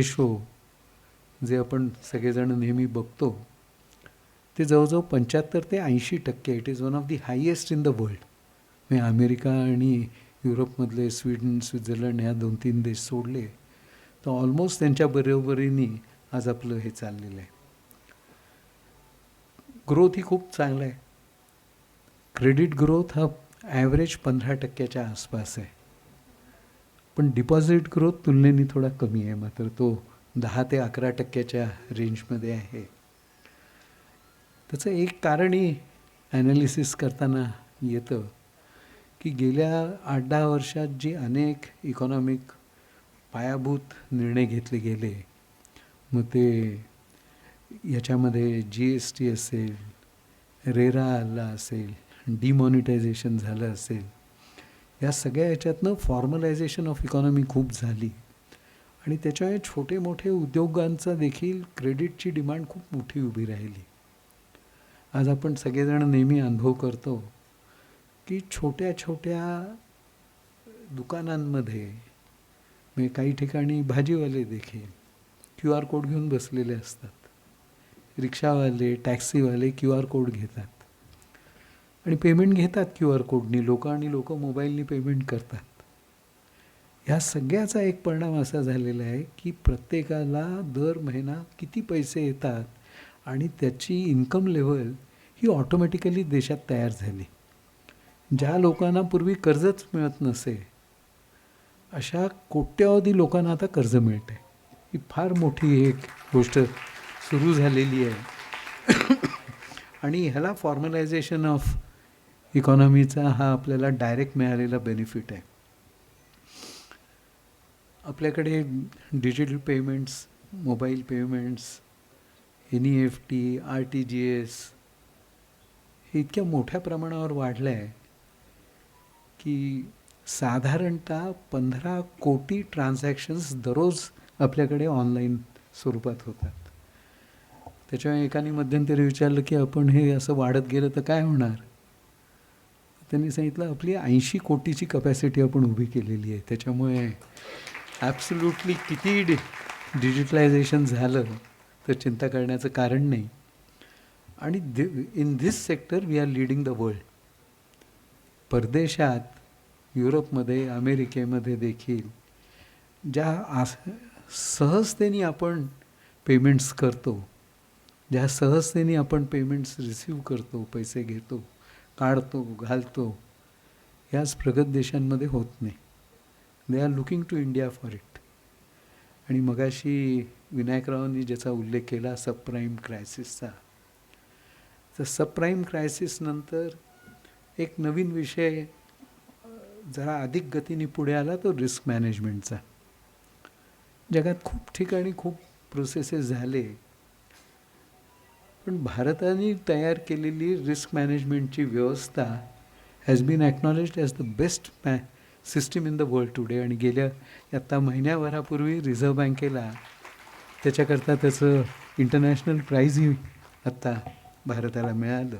Ratio जे आपण सगळेजण नेहमी बघतो ते जवळजवळ पंच्याहत्तर ते ऐंशी टक्के it is one of the highest in the world म्हणजे अमेरिका आणि युरोपमधले स्वीडन स्वित्झर्लंड ह्या दोन तीन देश सोडले तर ऑलमोस्ट त्यांच्या बरोबरीने आज आपलं हे चाललेलं आहे. ग्रोथ ही खूप चांगला आहे. क्रेडिट ग्रोथ हा ॲव्हरेज पंधरा टक्क्याच्या आसपास आहे. पण डिपॉझिट ग्रोथ तुलनेने थोडा कमी आहे मात्र तो दहा ते अकरा टक्क्याच्या रेंजमध्ये आहे. त्याचं एक कारणही ॲनालिसिस करताना येतं की गेल्या आठ दहा वर्षात जी अनेक इकॉनॉमिक पायाभूत निर्णय घेतले गेले मग ते याच्यामध्ये जी एस टी असेल रेरा आला असेल डिमॉनिटायझेशन झालं असेल या सगळ्या याच्यातनं फॉर्मलायझेशन ऑफ इकॉनॉमी खूप झाली. आणि त्याच्यामुळे छोटे मोठे उद्योगांचा देखील क्रेडिटची डिमांड खूप मोठी उभी राहिली. आज आपण सगळेजण नेहमी अनुभव करतो की छोट्या छोट्या दुकानांमध्ये म्हणजे काही ठिकाणी भाजीवाले देखील क्यू आर कोड घेऊन बसलेले असतात. रिक्षावाले टॅक्सीवाले क्यू आर कोड घेतात. आणि पेमेंट घेतात क्यू आर कोडनी. लोक आणि लोक मोबाईलनी पेमेंट करतात. ह्या सगळ्याचा एक परिणाम असा झालेला आहे की प्रत्येकाला दर महिना किती पैसे येतात आणि त्याची इन्कम लेवल ही ऑटोमॅटिकली देशात तयार झाली. ज्या लोकांना पूर्वी कर्जच मिळत नसे अशा कोट्यावधी लोकांना आता कर्ज मिळते ही फार मोठी एक गोष्ट सुरू झालेली आहे. आणि ह्याला फॉर्मलायझेशन ऑफ इकॉनॉमीचा हा आपल्याला डायरेक्ट मिळालेला बेनिफिट आहे. आपल्याकडे digital payments mobile payments N E F T R T G S हे इतक्या मोठ्या प्रमाणावर वाढलं आहे की साधारणतः पंधरा कोटी ट्रान्झॅक्शन्स दररोज आपल्याकडे ऑनलाईन स्वरूपात होतात. त्याच्यामुळे एकाने मध्यंतरी विचारलं की आपण हे असं वाढत गेलं तर काय होणार? त्यांनी सांगितलं आपली ऐंशी कोटीची कपॅसिटी आपण उभी केलेली आहे. त्याच्यामुळे ॲब्सल्युटली किती डि डिजिटलायझेशन झालं तर चिंता करण्याचं कारण नाही. आणि in this sector we are leading the world परदेशात युरोपमध्ये अमेरिकेमध्ये देखील ज्या आस सहजतेने आपण पेमेंट्स करतो ज्या सहजतेने आपण पेमेंट्स रिसीव करतो पैसे घेतो काढतो घालतो. याच प्रगत देशांमध्ये होत नाही. They are looking to India for it आणि मगाशी विनायकरावांनी ज्याचा उल्लेख केला सबप्राईम क्रायसिसचा तर सबप्राईम क्रायसिसनंतर एक नवीन विषय जरा अधिक गतीने पुढे आला तो रिस्क मॅनेजमेंटचा जगात खूप ठिकाणी खूप प्रोसेसेस झाले. पण भारताने तयार केलेली रिस्क मॅनेजमेंटची व्यवस्था has been acknowledged as the best मॅ system in the world today आणि गेल्या आत्ता महिन्याभरापूर्वी रिझर्व्ह बँकेला त्याच्याकरता त्याचं इंटरनॅशनल प्राईजही आत्ता भारताला मिळालं.